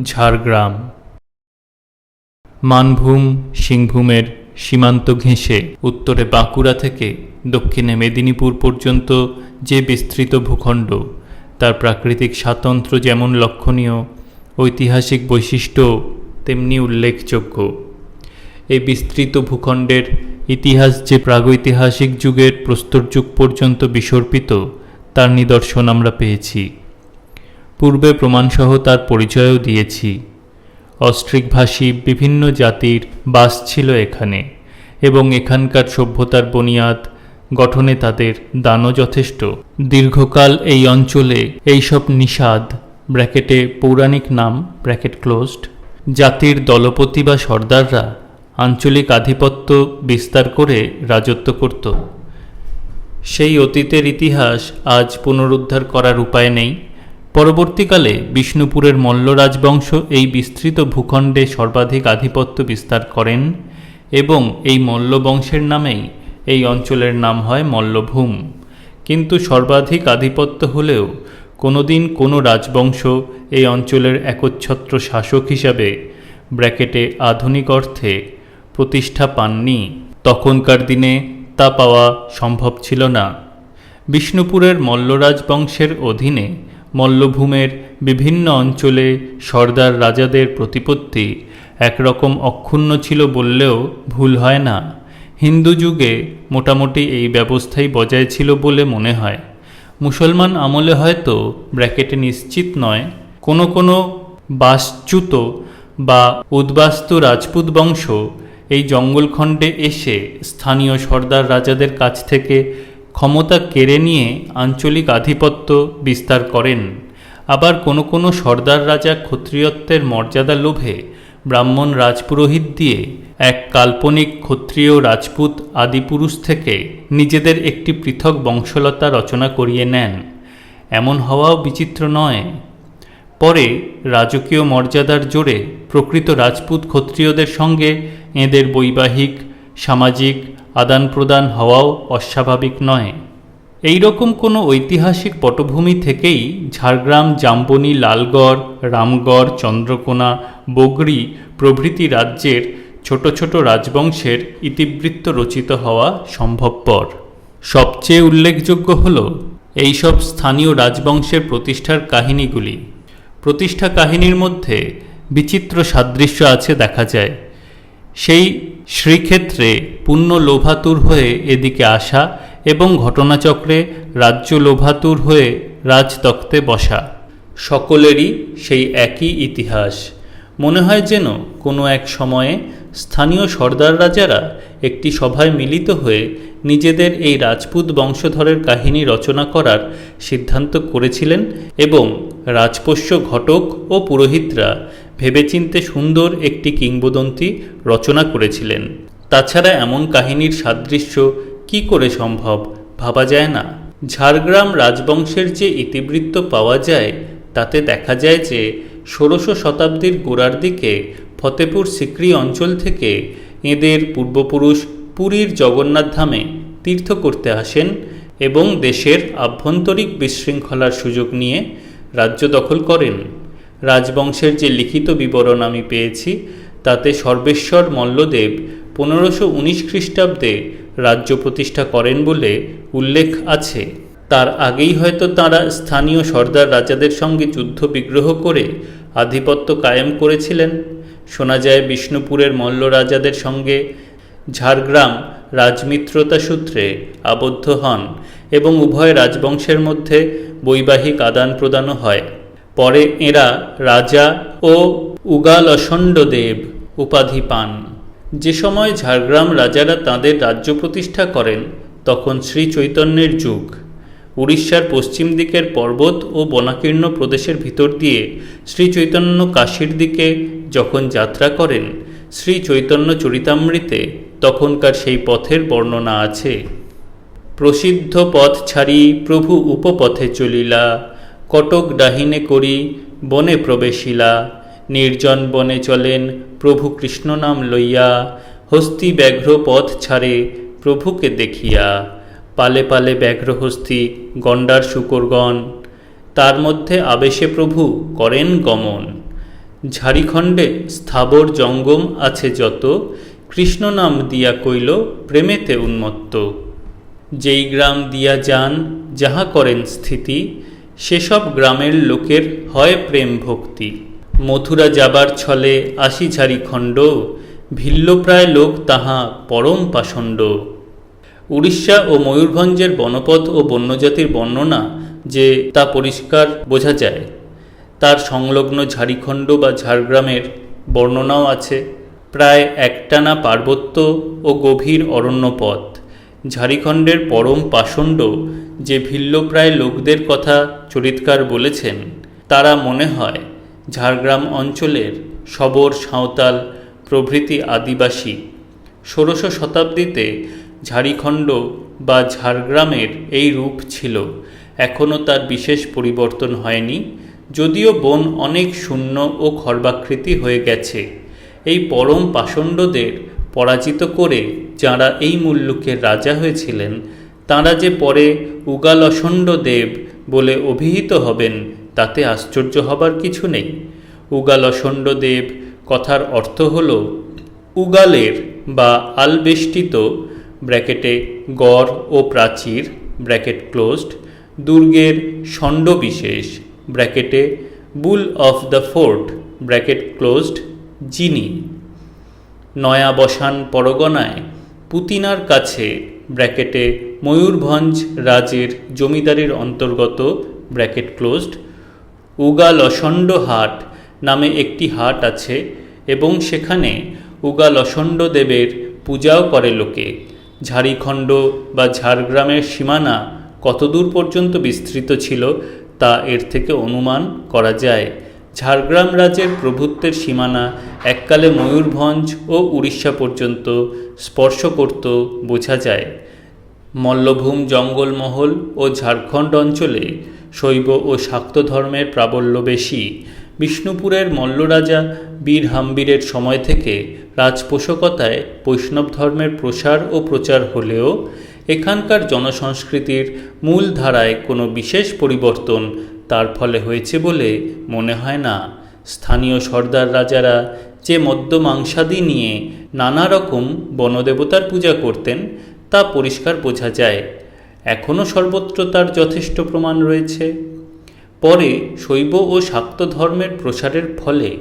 ঝাড়গ্রাম। মানভূম সিংভূমের সীমান্ত ঘেঁষে উত্তরে বাঁকুড়া থেকে দক্ষিণে মেদিনীপুর পর্যন্ত যে বিস্তৃত ভূখণ্ড, তার প্রাকৃতিক স্বাতন্ত্র্য যেমন লক্ষণীয়, ঐতিহাসিক বৈশিষ্ট্য তেমনি উল্লেখযোগ্য। এই বিস্তৃত ভূখণ্ডের ইতিহাস যে প্রাগৈতিহাসিক যুগের প্রস্তর যুগ পর্যন্ত বিসর্পিত, তার নিদর্শন আমরা পেয়েছি। পূর্বে প্রমাণসহ তার পরিচয়ও দিয়েছি। অস্ট্রিকভাষী বিভিন্ন জাতির বাস ছিল এখানে এবং এখানকার সভ্যতার বুনিয়াদ গঠনে তাদের দানও যথেষ্ট। দীর্ঘকাল এই অঞ্চলে এইসব নিষাদ, ব্র্যাকেটে পৌরাণিক নাম, ব্র্যাকেট ক্লোজড, জাতির দলপতি বা সর্দাররা আঞ্চলিক আধিপত্য বিস্তার করে রাজত্ব করত। সেই অতীতের ইতিহাস আজ পুনরুদ্ধার করার উপায় নেই। পরবর্তীকালে বিষ্ণুপুরের মল্ল রাজবংশ এই বিস্তৃত ভূখণ্ডে সর্বাধিক আধিপত্য বিস্তার করেন এবং এই মল্ল বংশের নামেই এই অঞ্চলের নাম হয় মল্লভূম। কিন্তু সর্বাধিক আধিপত্য হলেও কোনোদিন কোনো রাজবংশ এই অঞ্চলের একচ্ছত্র শাসক হিসাবে ব্র্যাকেটে আধুনিক অর্থে প্রতিষ্ঠা পাননি। তখনকার দিনে তা পাওয়া সম্ভব ছিল না। বিষ্ণুপুরের মল্লরাজ বংশের অধীনে মল্লভূমের বিভিন্ন অঞ্চলে সর্দার রাজাদের প্রতিপত্তি একরকম অক্ষুণ্ণ ছিল বললেও ভুল হয় না। হিন্দু যুগে মোটামুটি এই ব্যবস্থাই বজায় ছিল বলে মনে হয়। মুসলমান আমলে হয়তো ব্র্যাকেটে নিশ্চিত নয়, কোনো কোনো বাসচ্যুত বা উদ্বাস্তু রাজপুত বংশ এই জঙ্গলখণ্ডে এসে স্থানীয় সর্দার রাজাদের কাছ থেকে ক্ষমতা কেড়ে নিয়ে আঞ্চলিক আধিপত্য বিস্তার করেন। আবার কোনো কোনো সর্দার রাজা ক্ষত্রিয়ত্বের মর্যাদা লোভে ব্রাহ্মণ রাজপুরোহিত দিয়ে এক কাল্পনিক ক্ষত্রিয় রাজপুত আদিপুরুষ থেকে নিজেদের একটি পৃথক বংশলতা রচনা করিয়ে নেন। এমন হওয়াও বিচিত্র নয়। পরে রাজকীয় মর্যাদার জোরে প্রকৃত রাজপুত ক্ষত্রিয়দের সঙ্গে এঁদের বৈবাহিক, সামাজিক আদান প্রদান হওয়াও অস্বাভাবিক নয়। এই রকম কোনো ঐতিহাসিক পটভূমি থেকেই ঝাড়গ্রাম, জাম্বনি, লালগড়, রামগড়, চন্দ্রকোনা, বগরি প্রভৃতি রাজ্যের ছোট ছোট রাজবংশের ইতিবৃত্ত রচিত হওয়া সম্ভবপর। সবচেয়ে উল্লেখযোগ্য হল এইসব স্থানীয় রাজবংশের প্রতিষ্ঠার কাহিনীগুলি। প্রতিষ্ঠা কাহিনীর মধ্যে বিচিত্র সাদৃশ্য আছে দেখা যায়। সেই শ্রীক্ষেত্রে পুণ্য লোভাতুর হয়ে এদিকে আসা এবং ঘটনাচক্রে রাজ্য লোভাতুর হয়ে রাজতক্তে বসা। সকলেরই সেই একই ইতিহাস। মনে হয় যেন কোনো এক সময়ে স্থানীয় সর্দার রাজারা একটি সভায় মিলিত হয়ে নিজেদের এই রাজপুত বংশধরের কাহিনী রচনা করার সিদ্ধান্ত করেছিলেন এবং রাজপোষ্য ঘটক ও পুরোহিতরা ভেবেচিন্তে সুন্দর একটি কিংবদন্তি রচনা করেছিলেন। তাছাড়া এমন কাহিনীর সাদৃশ্য কি করে সম্ভব ভাবা যায় না। ঝাড়গ্রাম রাজবংশের যে ইতিবৃত্ত পাওয়া যায়, তাতে দেখা যায় যে ষোড়শ শতাব্দীর গোড়ার দিকে ফতেপুর সিক্রি অঞ্চল থেকে এদের পূর্বপুরুষ পুরীর জগন্নাথ ধামে তীর্থ করতে আসেন এবং দেশের আভ্যন্তরিক বিশৃঙ্খলার সুযোগ নিয়ে রাজ্য দখল করেন। রাজবংশের যে লিখিত বিবরণ আমি পেয়েছি, তাতে সর্বেশ্বর মল্লদেব পনেরোশো উনিশ খ্রিস্টাব্দে রাজ্য প্রতিষ্ঠা করেন বলে উল্লেখ আছে। তার আগেই হয়তো তাঁরা স্থানীয় সর্দার রাজাদের সঙ্গে যুদ্ধ বিগ্রহ করে আধিপত্য কায়েম করেছিলেন। শোনা যায়, বিষ্ণুপুরের মল্ল রাজাদের সঙ্গে ঝাড়গ্রাম রাজমিত্রতা সূত্রে আবদ্ধ হন এবং উভয় রাজবংশের মধ্যে বৈবাহিক আদান প্রদানও হয়। পরে এরা রাজা ও উগালসণ্ডদেব উপাধি পান। যে সময় ঝাড়গ্রাম রাজারা তাঁদের রাজ্য প্রতিষ্ঠা করেন, তখন শ্রী চৈতন্যের যুগ। উড়িষ্যার পশ্চিম দিকের পর্বত ও বনাকীর্ণ প্রদেশের ভিতর দিয়ে শ্রী চৈতন্য কাশীর দিকে যখন যাত্রা করেন, শ্রী চৈতন্য চরিতামৃতে তখনকার সেই পথের বর্ণনা আছে। প্রসিদ্ধ পথ ছাড়ি প্রভু উপপথে চলিলা, কটক ডাহিনে করি বনে প্রবেশিলা নির্জন বনে চলেন, প্রভু কৃষ্ণ নাম লইয়া, হস্তি ব্যাঘ্র পথ ছাড়ে প্রভুকে দেখিয়া। পালে পালে ব্যাঘ্র হস্তি, গণ্ডার শুকরগণ, তার মধ্যে আবেশে প্রভু করেন গমন। ঝাড়িখণ্ডে স্থাবর জঙ্গম আছে যত, কৃষ্ণ নাম দিয়া কইল প্রেমেতে উন্মত্ত। যেই গ্রাম দিয়া যান, যাহা করেন স্থিতি, সেসব গ্রামের লোকের হয় প্রেম ভক্তি। মথুরা যাবার ছলে আসি ঝাড়িখণ্ড ভিল্লপ্রায় লোক তাহা পরম পাষণ্ড। উড়িষ্যা ও ময়ূরভঞ্জের বনপথ ও বন্যজাতির বর্ণনা যে তা পরিষ্কার বোঝা যায়। তার সংলগ্ন ঝাড়িখণ্ড বা ঝাড়গ্রামের বর্ণনাও আছে। প্রায় একটানা পার্বত্য ও গভীর অরণ্য পথ ঝাড়িখণ্ডের পরম পাষণ্ড যে ভিল্লপ্রায় লোকদের কথা চরিতকার বলেছেন, তারা মনে হয় ঝাড়গ্রাম অঞ্চলের সবর, সাঁওতাল প্রভৃতি আদিবাসী। ষোড়শ শতাব্দীতে ঝাড়িখণ্ড বা ঝাড়গ্রামের এই রূপ ছিল। এখনও তার বিশেষ পরিবর্তন হয়নি, যদিও বন অনেক শূন্য ও খর্বাকৃতি হয়ে গেছে। এই পরম পাষণ্ডদের পরাজিত করে যাঁরা এই মুল্লুকের রাজা হয়েছিলেন, তাঁরা যে পরে উগালসণ্ড দেব বলে অভিহিত হবেন তাতে আশ্চর্য হবার কিছু নেই। উগালসণ্ড দেব, কথার অর্থ হল, উগালের বা আলবেষ্টিত, ব্র্যাকেটে গড় ও প্রাচীর, ব্র্যাকেট ক্লোজড, দুর্গের ষণ্ড বিশেষ ব্র্যাকেটে bull of the fort, bracket closed যিনি নয়াবসান পরগনায় পুতিনার কাছে, ব্র্যাকেটে ময়ূরভঞ্জ রাজের জমিদারির অন্তর্গত, ব্র্যাকেট ক্লোজড উগালসণ্ড হাট নামে একটি হাট আছে এবং সেখানে উগালসণ্ড দেবের পূজাও করে লোকে। ঝাড়িখণ্ড বা ঝাড়গ্রামের সীমানা কতদূর পর্যন্ত বিস্তৃত ছিল তা এর থেকে অনুমান করা যায়। ঝাড়গ্রাম রাজ্যের প্রভুত্বের সীমানা এককালে ময়ূরভঞ্জ ও উড়িষ্যা পর্যন্ত স্পর্শ করত বোঝা যায়। মল্লভূম জঙ্গলমহল ও ঝাড়খণ্ড অঞ্চলে শৈব ও শাক্ত ধর্মের প্রাবল্য বেশি। বিষ্ণুপুরের মল্লরাজা বীর হাম্বীরের সময় থেকে রাজপোষকতায় বৈষ্ণব ধর্মের প্রসার ও প্রচার হলেও এখানকার জনসংস্কৃতির মূল ধারায় কোনো বিশেষ পরিবর্তন তার ফলে হয়েছে বলে মনে হয় না। স্থানীয় সর্দার রাজারা যে মদ্যমাংসাদি নিয়ে নানা রকম বনদেবতার পূজা করতেন তা পরিষ্কার বোঝা যায়। এখনও সর্বত্র তার যথেষ্ট প্রমাণ রয়েছে। পরে শৈব ও শাক্ত ধর্মের প্রসারের ফলে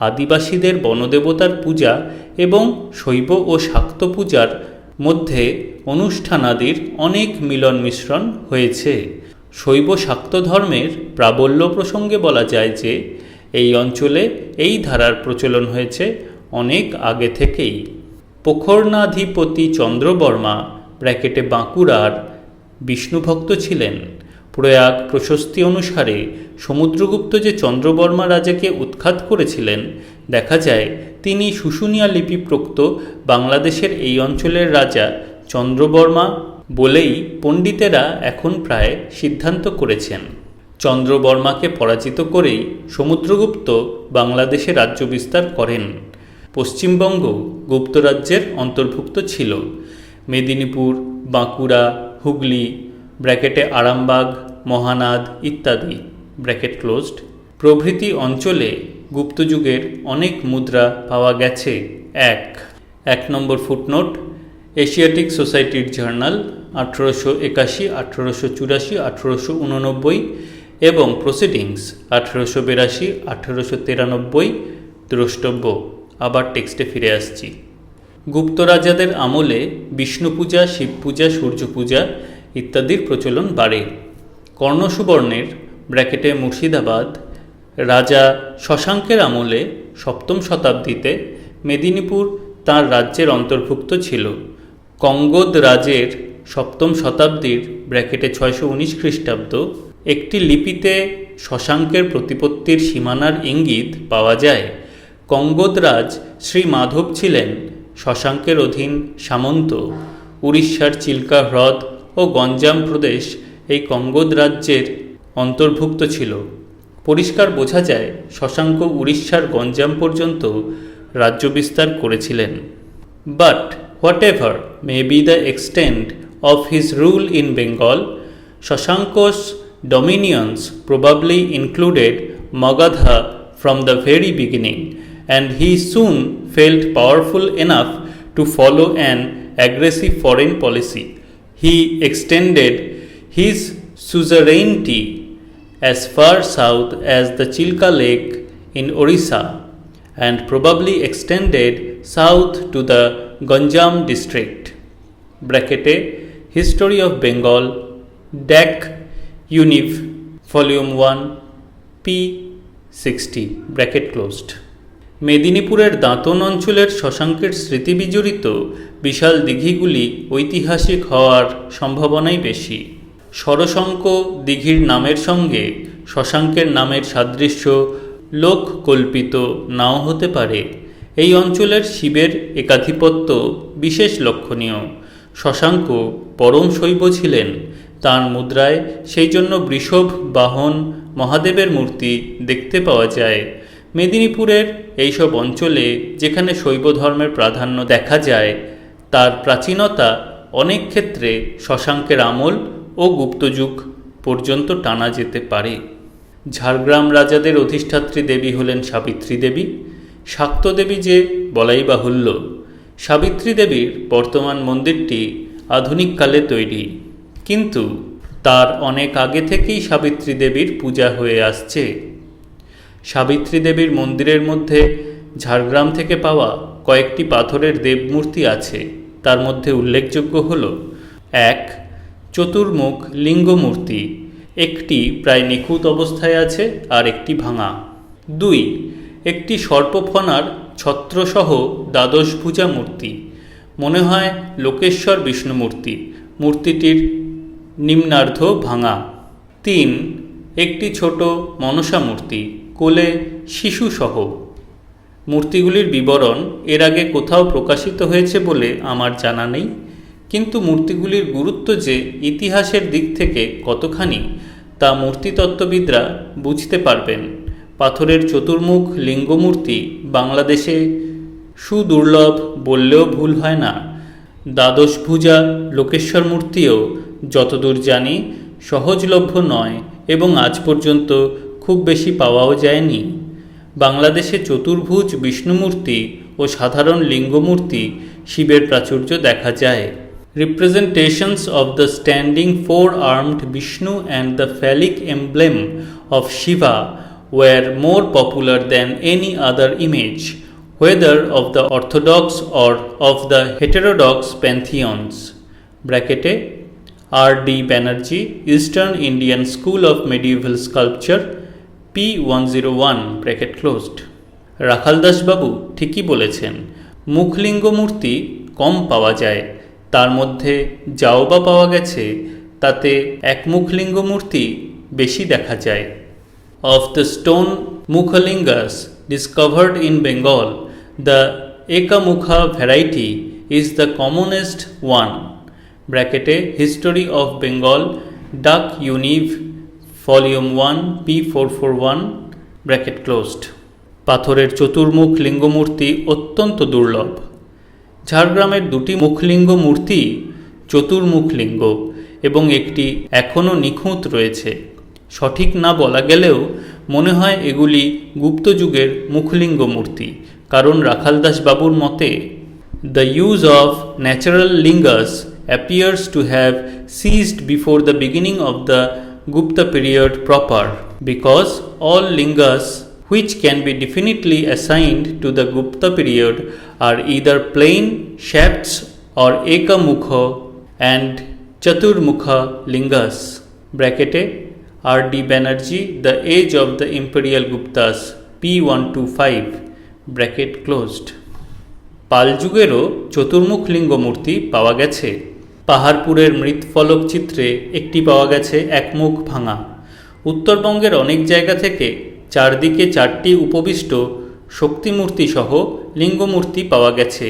আদিবাসীদের বনদেবতার পূজা এবং শৈব ও শাক্ত পূজার মধ্যে অনুষ্ঠানাদির অনেক মিলন মিশ্রণ হয়েছে। শৈব শাক্ত ধর্মের প্রাবল্য প্রসঙ্গে বলা যায় যে, এই অঞ্চলে এই ধারার প্রচলন হয়েছে অনেক আগে থেকেই। পোখরনাধিপতি চন্দ্রবর্মা, ব্র্যাকেটে বাঁকুড়ার বিষ্ণুভক্ত ছিলেন। প্রয়াগ প্রশস্তি অনুসারে সমুদ্রগুপ্ত যে চন্দ্রবর্মা রাজাকে উৎখাত করেছিলেন, দেখা যায় তিনি শুশুনিয়া লিপিপ্রোক্ত বাংলাদেশের এই অঞ্চলের রাজা চন্দ্রবর্মা বলেই পণ্ডিতেরা এখন প্রায় সিদ্ধান্ত করেছেন। চন্দ্রবর্মাকে পরাজিত করেই সমুদ্রগুপ্ত বাংলাদেশে রাজ্য বিস্তার করেন। পশ্চিমবঙ্গ গুপ্তরাজ্যের অন্তর্ভুক্ত ছিল। মেদিনীপুর, বাঁকুড়া হুগলি, ব্র্যাকেটে আরামবাগ, মহানাদ ইত্যাদি, ব্র্যাকেট ক্লোজড। প্রভৃতি অঞ্চলে গুপ্তযুগের অনেক মুদ্রা পাওয়া গেছে। এক এক নম্বর ফুটনোট, এশিয়াটিক সোসাইটির জার্নাল আঠেরোশো একাশি, আঠেরোশো চুরাশি, আঠেরোশো উননব্বই এবং প্রসিডিংস আঠেরোশো বিরাশি, আঠেরোশো তিরানব্বই, দ্রষ্টব্য। আবার টেক্সটে ফিরে আসছি। গুপ্ত রাজাদের আমলে বিষ্ণু পূজা শিব পূজা সূর্য পূজা ইত্যাদির প্রচলন বাড়ে। কর্ণসুবর্ণের ব্র্যাকেটে মুর্শিদাবাদ, রাজা শশাঙ্কের আমলে সপ্তম শতাব্দীতে মেদিনীপুর তার রাজ্যের অন্তর্ভুক্ত ছিল। কঙ্গোদ রাজের সপ্তম শতাব্দীর ব্র্যাকেটে ছয়শো উনিশ খ্রিস্টাব্দ একটি লিপিতে শশাঙ্কের প্রতিপত্তির সীমানার ইঙ্গিত পাওয়া যায়। কঙ্গোদরাজ শ্রী মাধব ছিলেন শশাঙ্কের অধীন সামন্ত উড়িষ্যার চিল্কা হ্রদ ও গঞ্জাম প্রদেশ এই কঙ্গোদ রাজ্যের অন্তর্ভুক্ত ছিল। পরিষ্কার বোঝা যায় শশাঙ্ক উড়িষ্যার গঞ্জাম পর্যন্ত রাজ্য বিস্তার করেছিলেন। But whatever may be the extent of his rule in Bengal Shashanka's dominions probably included Magadha from the very beginning, and he soon felt powerful enough to follow an aggressive foreign policy. He extended his suzerainty as far south as the Chilka Lake in Orissa and probably extended south to the Ganjam district. Brackete History of Bengal DAC Univ Volume 1 P 60 Bracket closed. মেদিনীপুরের দাঁতন অঞ্চলের শশাঙ্কের স্মৃতি বিজড়িত বিশাল দিঘিগুলি ঐতিহাসিক হওয়ার সম্ভাবনাই বেশি। সরশঙ্ক দিঘির নামের সঙ্গে শশাঙ্কের নামের সাদৃশ্য লোক কল্পিত নাও হতে পারে। এই অঞ্চলের শিবের একাধিপত্য বিশেষ লক্ষণীয়। শশাঙ্ক পরম শৈব ছিলেন। তার মুদ্রায় সেই জন্য বৃষভ বাহন মহাদেবের মূর্তি দেখতে পাওয়া যায়। মেদিনীপুরের এইসব অঞ্চলে যেখানে শৈব ধর্মের প্রাধান্য দেখা যায়, তার প্রাচীনতা অনেক ক্ষেত্রে শশাঙ্কের আমল ও গুপ্তযুগ পর্যন্ত টানা যেতে পারে। ঝাড়গ্রাম রাজাদের অধিষ্ঠাত্রী দেবী হলেন সাবিত্রী দেবী। শাক্ত দেবী যে বলাই বাহুল্য, সাবিত্রী দেবীর বর্তমান মন্দিরটি আধুনিককালে তৈরি। কিন্তু তার অনেক আগে থেকেই সাবিত্রী দেবীর পূজা হয়ে আসছে। সাবিত্রী দেবীর মন্দিরের মধ্যে ঝাড়গ্রাম থেকে পাওয়া কয়েকটি পাথরের দেবমূর্তি আছে। তার মধ্যে উল্লেখযোগ্য হল, এক, চতুর্মুখ লিঙ্গমূর্তি। একটি প্রায় নিখুঁত অবস্থায় আছে আর একটি ভাঙা। দুই, একটি সর্পফনার ছত্রসহ দ্বাদশ পূজা মূর্তি। মনে হয় লোকেশ্বর বিষ্ণুমূর্তি। মূর্তিটির নিম্নার্ধ ভাঙা। তিন, একটি ছোট মনসা মূর্তি কোলে শিশুসহ। মূর্তিগুলির বিবরণ এর আগে কোথাও প্রকাশিত হয়েছে বলে আমার জানা নেই, কিন্তু মূর্তিগুলির গুরুত্ব যে ইতিহাসের দিক থেকে কতখানি, তা মূর্তিতত্ত্ববিদরা বুঝতে পারবেন। পাথরের চতুর্মুখ লিঙ্গমূর্তি বাংলাদেশে সুদুর্লভ বললেও ভুল হয় না। দ্বাদশ ভুজা লোকেশ্বর মূর্তিও যতদূর জানি সহজলভ্য নয় এবং আজ পর্যন্ত খুব বেশি পাওয়াও যায়নি। বাংলাদেশে চতুর্ভুজ, বিষ্ণুমূর্তি ও সাধারণ লিঙ্গমূর্তি শিবের প্রাচুর্য দেখা যায়। Representations of the standing four armed Vishnu and the phallic emblem of Shiva were more popular than any other image whether of the orthodox or of the heterodox pantheons ব্র্যাকেটে R D Banerjee eastern Indian school of medieval sculpture School one Medieval Sculpture, P101, bracket closed. রাখালদাসবাবু ঠিকই বলেছেন মুখলিঙ্গ মূর্তি কম পাওয়া যায় তার মধ্যে যাও বা পাওয়া গেছে তাতে একমুখলিঙ্গ মূর্তি বেশি দেখা যায় of the stone mukhalingas discovered in Bengal the ekamukha variety is the commonest one ব্র্যাকেটে history of Bengal Dacca univ volume one P four four one bracket closed পাথরের চতুর্মুখ লিঙ্গমূর্তি অত্যন্ত দুর্লভ। ঝাড়গ্রামের দুটি মুখলিঙ্গ মূর্তি চতুর্মুখ লিঙ্গ এবং একটি এখনও নিখুঁত রয়েছে। সঠিক না বলা গেলেও মনে হয় এগুলি গুপ্তযুগের মুখলিঙ্গ মূর্তি কারণ রাখালদাস বাবুর মতে the use of natural lingas appears to have ceased before the beginning of the Gupta period proper because all lingas which can be definitely assigned to the Gupta period are either plain shafts or ekamukha and chaturmukha lingas. Brackete. D. Banerjee, The Age of the Imperial Guptas, P125, bracket closed. Pala যুগেরও চতুর্মুখ লিঙ্গ মূর্তি পাওয়া গেছে পাহাড়পুরের মৃৎফলক চিত্রে একটি পাওয়া গেছে একমুখ ভাঙা। উত্তরবঙ্গের অনেক জায়গা থেকে চারদিকে চারটি উপবিষ্ট শক্তিমূর্তি সহ লিঙ্গমূর্তি পাওয়া গেছে।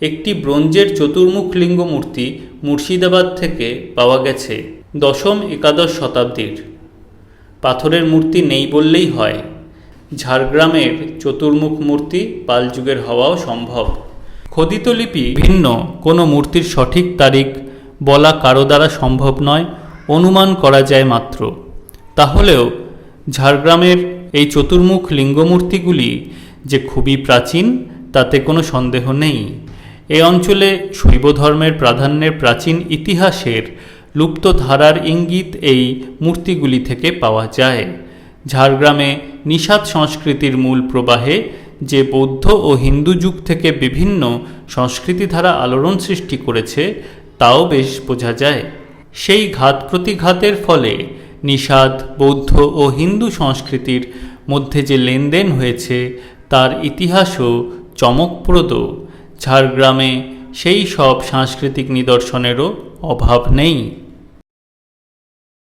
একটি ব্রোঞ্জের চতুর্মুখ লিঙ্গমূর্তি মুর্শিদাবাদ থেকে পাওয়া গেছে দশম একাদশ শতাব্দীর। পাথরের মূর্তি নেই বললেই হয়। ঝাড়গ্রামের চতুর্মুখ মূর্তি পাল যুগের হওয়াও সম্ভব। খোদিত লিপি ভিন্ন, কোনো মূর্তির সঠিক তারিখ বলা কারও দ্বারা সম্ভব নয়, অনুমান করা যায় মাত্র। তাহলেও ঝাড়গ্রামের এই চতুর্মুখ লিঙ্গমূর্তিগুলি যে খুবই প্রাচীন, তাতে কোনো সন্দেহ নেই। এ অঞ্চলে শৈব ধর্মের প্রাধান্যের প্রাচীন ইতিহাসের লুপ্ত ধারার ইঙ্গিত এই মূর্তিগুলি থেকে পাওয়া যায়। ঝাড়গ্রামে নিষাদ সংস্কৃতির মূল প্রবাহে যে বৌদ্ধ ও হিন্দু যুগ থেকে বিভিন্ন সংস্কৃতি ধারা আলোড়ন সৃষ্টি করেছে তাও বেশ বোঝা যায়। সেই ঘাত প্রতিঘাতের ফলে নিষাদ, বৌদ্ধ ও হিন্দু সংস্কৃতির মধ্যে যে লেনদেন হয়েছে, তার ইতিহাসও চমকপ্রদ। ঝাড়গ্রামে সেই সব সাংস্কৃতিক নিদর্শনেরও অভাব নেই।